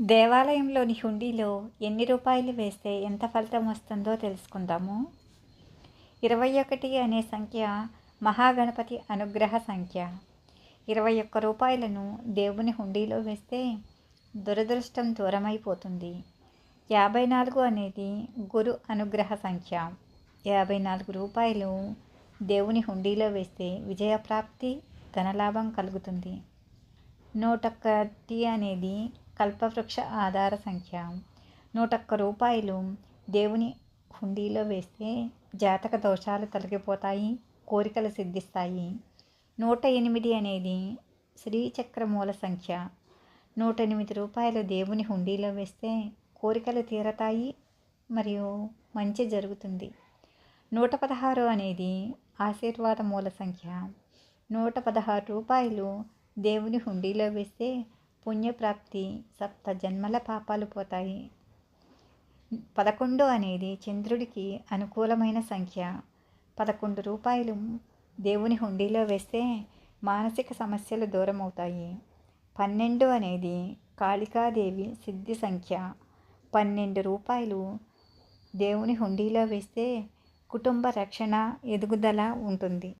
దేవాలయంలోని హుండీలో ఎన్ని రూపాయలు వేస్తే ఎంత ఫలితం వస్తుందో తెలుసుకుందాము. ఇరవై ఒకటి అనే సంఖ్య మహాగణపతి అనుగ్రహ సంఖ్య. ఇరవై ఒక్క రూపాయలను దేవుని హుండీలో వేస్తే దురదృష్టం దూరమైపోతుంది. యాభై నాలుగు అనేది గురు అనుగ్రహ సంఖ్య. యాభై నాలుగు రూపాయలు దేవుని హుండీలో వేస్తే విజయప్రాప్తి ధనలాభం కలుగుతుంది. నూట ఒకటి అనేది కల్పవృక్ష ఆధార సంఖ్య. నూటొక్క రూపాయలు దేవుని హుండీలో వేస్తే జాతక దోషాలు తొలగిపోతాయి కోరికలు సిద్ధిస్తాయి. నూట ఎనిమిది అనేది శ్రీచక్ర మూల సంఖ్య. నూట ఎనిమిది రూపాయలు దేవుని హుండీలో వేస్తే కోరికలు తీరతాయి మరియు మంచి జరుగుతుంది. నూట పదహారు అనేది ఆశీర్వాద మూల సంఖ్య. నూట పదహారు రూపాయలు దేవుని హుండీలో వేస్తే పుణ్యప్రాప్తి సప్త జన్మల పాపాలు పోతాయి. పదకొండు అనేది చంద్రుడికి అనుకూలమైన సంఖ్య. పదకొండు రూపాయలు దేవుని హుండీలో వేస్తే మానసిక సమస్యలు దూరం అవుతాయి పన్నెండు అనేది కాళికాదేవి సిద్ధి సంఖ్య. పన్నెండు రూపాయలు దేవుని హుండీలో వేస్తే కుటుంబ రక్షణ ఎదుగుదల ఉంటుంది.